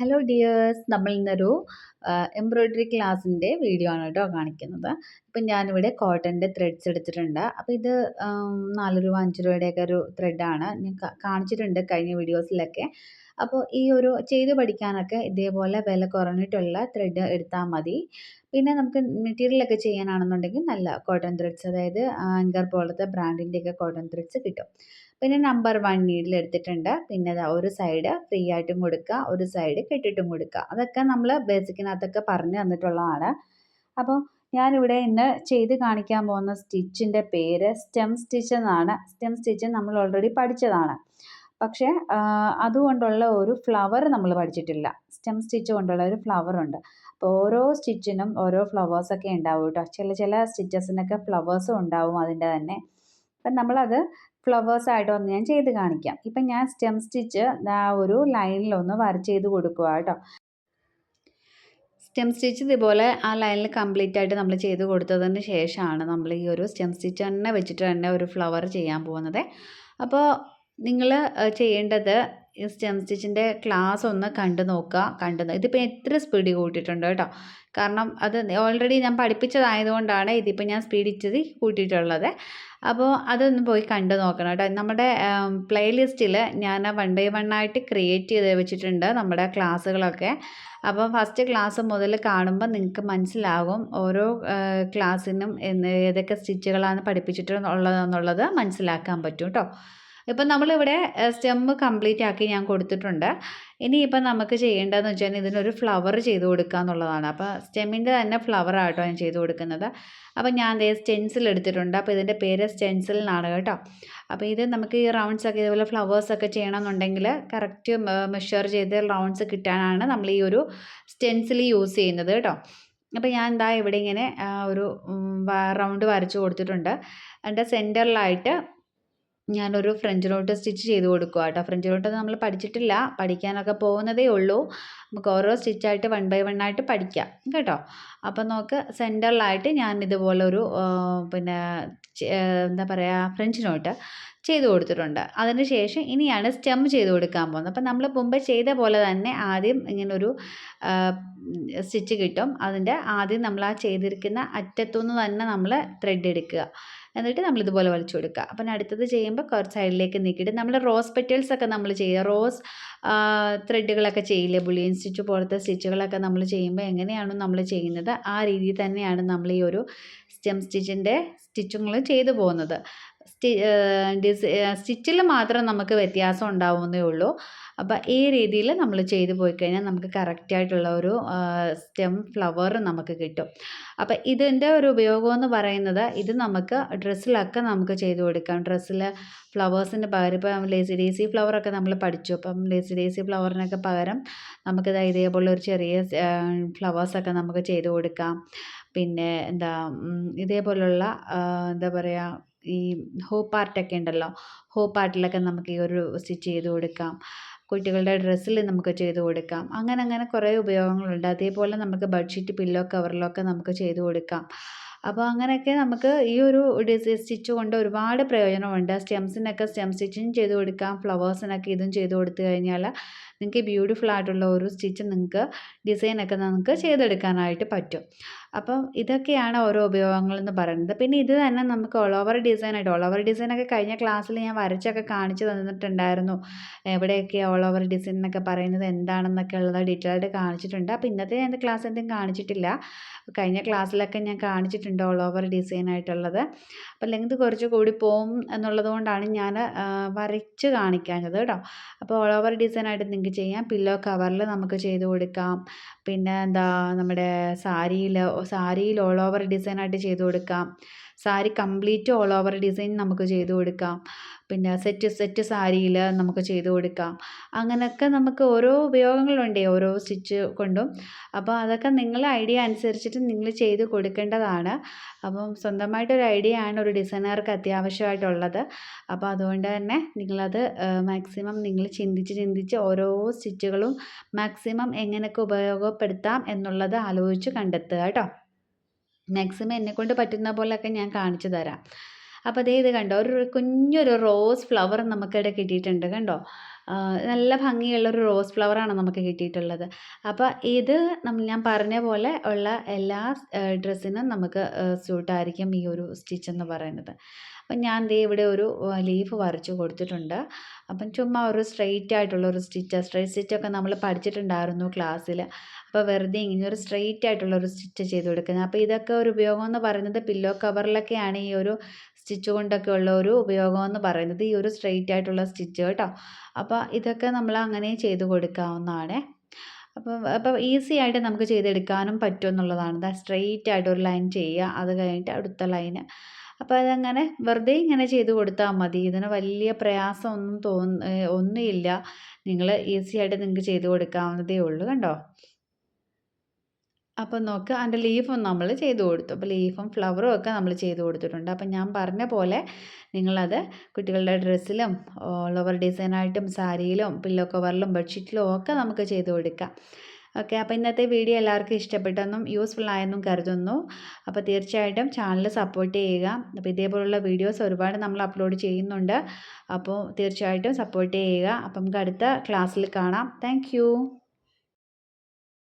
Hello dears നമ്മൾ ഇന്നൊരു embroidery ക്ലാസ്സിന്റെ വീഡിയോ ആണ് കേട്ടോ കാണിക്കുന്നത്. ഇപ്പം ഞാനിവിടെ കോട്ടന്റെ ത്രെഡ്സ് എടുത്തിട്ടുണ്ട്. അപ്പോൾ ഇത് നാല് രൂപ അഞ്ച് രൂപയുടെയൊക്കെ ഒരു ത്രെഡാണ് ഞാൻ കാണിച്ചിട്ടുണ്ട് കഴിഞ്ഞ വീഡിയോസിലൊക്കെ അപ്പോൾ ഈ ഒരു ചെയ്ത് പഠിക്കാനൊക്കെ ഇതേപോലെ വില കുറഞ്ഞിട്ടുള്ള ത്രെഡ് എടുത്താൽ മതി. പിന്നെ നമുക്ക് മെറ്റീരിയലൊക്കെ ചെയ്യാനാണെന്നുണ്ടെങ്കിൽ നല്ല കോട്ടൺ ത്രെഡ്സ് അതായത് ആങ്കർ പോലത്തെ ബ്രാൻഡിന്റെയൊക്കെ കോട്ടൺ ത്രെഡ്സ് കിട്ടും. പിന്നെ നമ്പർ വൺ നീഡിൽ എടുത്തിട്ടുണ്ട്. പിന്നെ ഒരു സൈഡ് ഫ്രീ ആയിട്ടും കൊടുക്കുക ഒരു സൈഡ് കെട്ടിട്ടും കൊടുക്കുക. അതൊക്കെ നമ്മൾ ബേസിക്കിനകത്തൊക്കെ പറഞ്ഞു തന്നിട്ടുള്ളതാണ്. അപ്പോൾ ഞാനിവിടെ ഇന്ന് ചെയ്ത് കാണിക്കാൻ പോകുന്ന സ്റ്റിച്ചിന്റെ പേര് സ്റ്റെം സ്റ്റിച്ച് എന്നാണ്. സ്റ്റെം സ്റ്റിച്ച് നമ്മൾ ഓൾറെഡി പഠിച്ചതാണ്. പക്ഷേ അതുകൊണ്ടുള്ള ഒരു ഫ്ലവർ നമ്മൾ പഠിച്ചിട്ടില്ല. സ്റ്റെം സ്റ്റിച്ച് കൊണ്ടുള്ള ഒരു ഫ്ലവർ ഉണ്ട്. അപ്പോൾ ഓരോ സ്റ്റിച്ചിനും ഓരോ ഫ്ലവേഴ്സൊക്കെ ഉണ്ടാവും കേട്ടോ. ചില ചില സ്റ്റിച്ചസിനൊക്കെ ഫ്ലവേഴ്സും ഉണ്ടാവും അതിന്റെ തന്നെ. അപ്പം നമ്മളത് ഫ്ലവേഴ്സായിട്ട് ഒന്ന് ഞാൻ ചെയ്ത് കാണിക്കാം. ഇപ്പം ഞാൻ സ്റ്റെം സ്റ്റിച്ച് ആ ഒരു ലൈനിലൊന്ന് വരച്ച് ചെയ്ത് കൊടുക്കുക കേട്ടോ. സ്റ്റെം സ്റ്റിച്ച് ഇതുപോലെ ആ ലൈനിൽ കംപ്ലീറ്റ് ആയിട്ട് നമ്മൾ ചെയ്ത് കൊടുത്തതിന് ശേഷമാണ് നമ്മൾ ഈ ഒരു സ്റ്റെം സ്റ്റിച്ച് തന്നെ വെച്ചിട്ട് തന്നെ ഒരു ഫ്ലവർ ചെയ്യാൻ പോകുന്നത്. അപ്പോൾ നിങ്ങൾ ചെയ്യേണ്ടത് സ്റ്റെം സ്റ്റിച്ചിന്റെ ക്ലാസ് ഒന്ന് കണ്ടു നോക്കുക കണ്ടു ഇതിപ്പോൾ എത്ര സ്പീഡ് കൂട്ടിയിട്ടുണ്ട് കേട്ടോ. കാരണം അത് ഓൾറെഡി ഞാൻ പഠിപ്പിച്ചതായതുകൊണ്ടാണ് ഇതിപ്പോൾ ഞാൻ സ്പീഡ് ഇച്ചിരി കൂട്ടിയിട്ടുള്ളത്. അപ്പോൾ അതൊന്ന് പോയി കണ്ടു നോക്കണം കേട്ടോ. നമ്മുടെ പ്ലേലിസ്റ്റിൽ ഞാൻ വൺ ബൈ വൺ ആയിട്ട് ക്രിയേറ്റ് ചെയ്ത് വെച്ചിട്ടുണ്ട് നമ്മുടെ ക്ലാസ്സുകളൊക്കെ. അപ്പോൾ ഫസ്റ്റ് ക്ലാസ് മുതൽ കാണുമ്പോൾ നിങ്ങൾക്ക് മനസ്സിലാകും ഓരോ ക്ലാസ്സിനും ഏതൊക്കെ സ്റ്റിച്ചുകളാണ് പഠിപ്പിച്ചിട്ടുള്ളതെന്നുള്ളത് മനസ്സിലാക്കാൻ പറ്റും കേട്ടോ. ഇപ്പം നമ്മളിവിടെ സ്റ്റെമ്മ് കംപ്ലീറ്റ് ആക്കി ഞാൻ കൊടുത്തിട്ടുണ്ട്. ഇനിയിപ്പം നമുക്ക് ചെയ്യേണ്ടതെന്ന് വെച്ചാൽ ഇതിനൊരു ഫ്ലവർ ചെയ്ത് കൊടുക്കുക എന്നുള്ളതാണ്. അപ്പോൾ സ്റ്റെമ്മിന്റെ തന്നെ ഫ്ലവർ ആട്ടോ ഞാൻ ചെയ്ത് കൊടുക്കുന്നത്. അപ്പോൾ ഞാൻ ദേ സ്റ്റെൻസിൽ എടുത്തിട്ടുണ്ട്. അപ്പോൾ ഇതിന്റെ പേര് സ്റ്റെൻസിൽ എന്നാണ് കേട്ടോ. അപ്പോൾ ഇത് നമുക്ക് ഈ റൗണ്ട്സ് ഒക്കെ ഇതുപോലെ ഫ്ലവേഴ്സ് ഒക്കെ ചെയ്യണമെന്നുണ്ടെങ്കിൽ കറക്റ്റ് മെഷർ ചെയ്ത് റൗണ്ട്സ് കിട്ടാനാണ് നമ്മൾ ഈ ഒരു സ്റ്റെൻസിൽ യൂസ് ചെയ്യുന്നത് കേട്ടോ. അപ്പോൾ ഞാൻ എന്താ ഇവിടെ ഇങ്ങനെ ഒരു റൗണ്ട് വരച്ച് കൊടുത്തിട്ടുണ്ട്. അതിന്റെ സെന്ററിലായിട്ട് ഞാനൊരു ഫ്രഞ്ച് നോട്ട് സ്റ്റിച്ച് ചെയ്ത് കൊടുക്കുക കേട്ടോ. ഫ്രഞ്ച് നോട്ട് നമ്മൾ പഠിച്ചിട്ടില്ല. പഠിക്കാനൊക്കെ പോകുന്നതേ ഉള്ളൂ. നമുക്ക് ഓരോ സ്റ്റിച്ചായിട്ട് വൺ ബൈ വൺ ആയിട്ട് പഠിക്കാം കേട്ടോ. അപ്പം നമുക്ക് സെന്ററിലായിട്ട് ഞാൻ ഇതുപോലെ ഒരു പിന്നെ എന്താ പറയുക ഫ്രഞ്ച് നോട്ട് ചെയ്ത് കൊടുത്തിട്ടുണ്ട്. അതിന് ശേഷം ഇനിയാണ് സ്റ്റെം ചെയ്ത് കൊടുക്കാൻ പോകുന്നത്. അപ്പം നമ്മൾ മുമ്പ് ചെയ്ത പോലെ തന്നെ ആദ്യം ഇങ്ങനൊരു സ്റ്റിച്ച് കിട്ടും. അതിന്റെ ആദ്യം നമ്മൾ ആ ചെയ്തിരിക്കുന്ന അറ്റത്തുനിന്ന് തന്നെ നമ്മൾ ത്രെഡ് എടുക്കുക. എന്നിട്ട് നമ്മൾ ഇതുപോലെ വലിച്ചു കൊടുക്കുക. അപ്പം അടുത്തത് ചെയ്യുമ്പോൾ കുറച്ച് സൈഡിലേക്ക് നീക്കിയിട്ട് നമ്മൾ റോസ് പെറ്റൽസ് ഒക്കെ നമ്മൾ ചെയ്യുക. റോസ് ത്രെഡുകളൊക്കെ ചെയ്യില്ലേ? ബുളിയൻ സ്റ്റിച്ച് പോലത്തെ സ്റ്റിച്ചുകളൊക്കെ നമ്മൾ ചെയ്യുമ്പോൾ എങ്ങനെയാണോ നമ്മൾ ചെയ്യുന്നത് ആ രീതിയിൽ തന്നെയാണ് നമ്മൾ ഈ ഒരു സ്റ്റെം സ്റ്റിച്ചിന്റെ സ്റ്റിച്ചുകൾ ചെയ്തു പോകുന്നത്. സ്റ്റിച്ചിൽ മാത്രം നമുക്ക് വ്യത്യാസം ഉണ്ടാവുന്നേ ഉള്ളൂ. അപ്പോൾ ഈ രീതിയിൽ നമ്മൾ ചെയ്തു പോയി കഴിഞ്ഞാൽ നമുക്ക് കറക്റ്റായിട്ടുള്ള ഒരു സ്റ്റെം ഫ്ലവർ നമുക്ക് കിട്ടും. അപ്പോൾ ഇതിന്റെ ഒരു ഉപയോഗം എന്ന് പറയുന്നത് ഇത് നമുക്ക് ഡ്രസ്സിലൊക്കെ നമുക്ക് ചെയ്ത് കൊടുക്കാം. ഡ്രസ്സിൽ ഫ്ലവേഴ്സിന് പകരം ഇപ്പം ലേസി ഡേസി ഫ്ലവറൊക്കെ നമ്മൾ പഠിച്ചു. അപ്പം ലേസി ഡേസി ഫ്ലവറിനൊക്കെ പകരം നമുക്കിത് ഇതേപോലെ ഒരു ചെറിയ ഫ്ലവേഴ്സൊക്കെ നമുക്ക് ചെയ്ത് കൊടുക്കാം. പിന്നെ എന്താ ഇതേപോലുള്ള എന്താ പറയുക ഈ ഹോപ്പ് ആർട്ടൊക്കെ ഉണ്ടല്ലോ ഹോപ്പ് ആർട്ടിലൊക്കെ നമുക്ക് ഈ ഒരു സ്റ്റിച്ച് ചെയ്ത് കൊടുക്കാം. കുട്ടികളുടെ ഡ്രസ്സിൽ നമുക്ക് ചെയ്ത് കൊടുക്കാം. അങ്ങനെ അങ്ങനെ കുറേ ഉപയോഗങ്ങളുണ്ട്. അതേപോലെ നമുക്ക് ബെഡ്ഷീറ്റ് പില്ലോ കവറിലൊക്കെ നമുക്ക് ചെയ്ത് കൊടുക്കാം. അപ്പോൾ അങ്ങനെയൊക്കെ നമുക്ക് ഈ ഒരു സ്റ്റിച്ച് കൊണ്ട് ഒരുപാട് പ്രയോജനമുണ്ട്. സ്റ്റെംസിനൊക്കെ സ്റ്റെം സ്റ്റിച്ചിങ് ചെയ്ത് കൊടുക്കാം. ഫ്ലവേഴ്സിനൊക്കെ ഇതും ചെയ്ത് കൊടുത്തു കഴിഞ്ഞാൽ നിങ്ങൾക്ക് ബ്യൂട്ടിഫുൾ ആയിട്ടുള്ള ഒരു സ്റ്റിച്ച് നിങ്ങൾക്ക് ഡിസൈനൊക്കെ നമുക്ക് ചെയ്തെടുക്കാനായിട്ട് പറ്റും. അപ്പം ഇതൊക്കെയാണ് ഓരോ ഉപയോഗങ്ങളെന്ന് പറയുന്നത്. പിന്നെ ഇത് തന്നെ നമുക്ക് ഓൾ ഓവർ ഡിസൈനായിട്ട് ഓൾ ഓവർ ഡിസൈനൊക്കെ കഴിഞ്ഞ ക്ലാസ്സിൽ ഞാൻ വരച്ചൊക്കെ കാണിച്ചു തന്നിട്ടുണ്ടായിരുന്നു. എവിടെയൊക്കെ ഓൾ ഓവർ ഡിസൈൻ എന്നൊക്കെ പറയുന്നത് എന്താണെന്നൊക്കെ ഉള്ളത് ഡീറ്റെയിൽഡ് കാണിച്ചിട്ടുണ്ട്. അപ്പോൾ ഇന്നത്തെ ഞാൻ ക്ലാസ് എന്തും കാണിച്ചിട്ടില്ല. കഴിഞ്ഞ ക്ലാസ്സിലൊക്കെ ഞാൻ കാണിച്ചിട്ടുണ്ട് ഓൾ ഓവർ ഡിസൈൻ ആയിട്ടുള്ളത്. അപ്പോൾ ലെങ്ത് കുറച്ച് കൂടി പോകും എന്നുള്ളത് കൊണ്ടാണ് ഞാൻ വരച്ച് കാണിക്കാഞ്ഞത് കേട്ടോ. അപ്പോൾ ഓൾ ഓവർ ഡിസൈൻ ആയിട്ട് നിങ്ങൾക്ക് ചെയ്യാം. പില്ലോ കവറിൽ നമുക്ക് ചെയ്ത് കൊടുക്കാം. പിന്നെ എന്താ നമ്മുടെ സാരിയിൽ സാരിയിൽ ഓൾ ഓവർ ഡിസൈനായിട്ട് ചെയ്തു കൊടുക്കാം. Sari complete all over design നമുക്ക് ചെയ്ത് കൊടുക്കാം. പിന്നെ സെറ്റ് സെറ്റ് സാരിയിൽ നമുക്ക് ചെയ്ത് കൊടുക്കാം. അങ്ങനെയൊക്കെ നമുക്ക് ഓരോ ഉപയോഗങ്ങളുണ്ട് ഓരോ സ്റ്റിച്ച് കൊണ്ടും. അപ്പോൾ അതൊക്കെ നിങ്ങളെ ഐഡിയ അനുസരിച്ചിട്ട് നിങ്ങൾ ചെയ്ത് കൊടുക്കേണ്ടതാണ്. അപ്പം സ്വന്തമായിട്ടൊരു ഐഡിയ ആണ് ഒരു ഡിസൈനർക്ക് അത്യാവശ്യമായിട്ടുള്ളത്. അപ്പോൾ അതുകൊണ്ട് തന്നെ നിങ്ങളത് മാക്സിമം നിങ്ങൾ ചിന്തിച്ച് ചിന്തിച്ച് ഓരോ സ്റ്റിച്ചുകളും മാക്സിമം എങ്ങനെയൊക്കെ ഉപയോഗപ്പെടുത്താം എന്നുള്ളത് ആലോചിച്ച് കണ്ടെത്തുക കേട്ടോ. മാക്സിമം എന്നെക്കൊണ്ട് പറ്റുന്ന പോലെയൊക്കെ ഞാൻ കാണിച്ചു തരാം. അപ്പോൾ അതേ ഇത് കണ്ടോ? ഒരു കുഞ്ഞൊരു റോസ് ഫ്ലവർ നമുക്കിവിടെ കിട്ടിയിട്ടുണ്ട് കണ്ടോ? നല്ല ഭംഗിയുള്ള ഒരു റോസ് ഫ്ലവറാണ് നമുക്ക് കിട്ടിയിട്ടുള്ളത്. അപ്പോൾ ഇത് ഞാൻ പറഞ്ഞ പോലെ ഉള്ള എല്ലാ ഡ്രസ്സിനും നമുക്ക് സ്യൂട്ടായിരിക്കും ഈ ഒരു സ്റ്റിച്ച് എന്ന് പറയുന്നത്. അപ്പം ഞാൻ ദേ ഇവിടെ ഒരു ലീഫ് വരച്ചു കൊടുത്തിട്ടുണ്ട്. അപ്പം ചുമ്മാ ഒരു സ്ട്രെയിറ്റ് ആയിട്ടുള്ള ഒരു സ്റ്റിച്ച് സ്ട്രെയിറ്റ് സ്റ്റിച്ചൊക്കെ നമ്മൾ പഠിച്ചിട്ടുണ്ടായിരുന്നു ക്ലാസ്സിൽ അപ്പോൾ വെറുതെ ഇങ്ങനെ ഒരു സ്ട്രെയിറ്റ് ആയിട്ടുള്ള ഒരു സ്റ്റിച്ച് ചെയ്ത് കൊടുക്കുന്നത്. അപ്പോൾ ഇതൊക്കെ ഒരു ഉപയോഗം എന്ന് പറയുന്നത് പില്ലോ കവറിലൊക്കെയാണ് ഈ ഒരു സ്റ്റിച്ച് കൊണ്ടൊക്കെ ഉള്ള ഒരു ഉപയോഗം എന്ന് പറയുന്നത് ഈ ഒരു സ്ട്രെയിറ്റ് ആയിട്ടുള്ള സ്റ്റിച്ച് കേട്ടോ. അപ്പോൾ ഇതൊക്കെ നമ്മൾ അങ്ങനെ ചെയ്ത് കൊടുക്കാവുന്നതാണ്. അപ്പോൾ അപ്പോൾ ഈസി ആയിട്ട് നമുക്ക് ചെയ്തെടുക്കാനും പറ്റും എന്നുള്ളതാണ്. സ്ട്രെയിറ്റ് ആയിട്ട് ഒരു ലൈൻ ചെയ്യുക അത് കഴിഞ്ഞിട്ട് അടുത്ത ലൈന് അപ്പോൾ അതങ്ങനെ വെറുതെ ഇങ്ങനെ ചെയ്ത് കൊടുത്താൽ മതി. ഇതിന് വലിയ പ്രയാസമൊന്നും തോന്ന ഒന്നുമില്ല. നിങ്ങൾ ഈസി ആയിട്ട് നിങ്ങൾക്ക് ചെയ്ത് കൊടുക്കാവുന്നതേ ഉള്ളൂ കണ്ടോ? അപ്പം നോക്ക് അതിന്റെ ലീഫും നമ്മൾ ചെയ്തു കൊടുത്തു. അപ്പോൾ ലീഫും ഫ്ലവറും ഒക്കെ നമ്മൾ ചെയ്ത് കൊടുത്തിട്ടുണ്ട്. അപ്പം ഞാൻ പറഞ്ഞ പോലെ നിങ്ങളത് കുട്ടികളുടെ ഡ്രസ്സിലും ഓൾ ഡിസൈനായിട്ടും സാരിയിലും പില്ലോ കവറിലും ബെഡ്ഷീറ്റിലും ഒക്കെ നമുക്ക് ചെയ്ത് കൊടുക്കാം. ഓക്കെ അപ്പോൾ ഇന്നത്തെ വീഡിയോ എല്ലാവർക്കും ഇഷ്ടപ്പെട്ടെന്നും യൂസ്ഫുൾ ആയെന്നും കരുതുന്നു. അപ്പോൾ തീർച്ചയായിട്ടും ചാനൽ സപ്പോർട്ട് ചെയ്യുക. അപ്പോൾ ഇതേപോലുള്ള വീഡിയോസ് ഒരുപാട് നമ്മൾ അപ്ലോഡ് ചെയ്യുന്നുണ്ട്. അപ്പോൾ തീർച്ചയായിട്ടും സപ്പോർട്ട് ചെയ്യുക. അപ്പം നമുക്ക് അടുത്ത ക്ലാസ്സിൽ കാണാം. താങ്ക്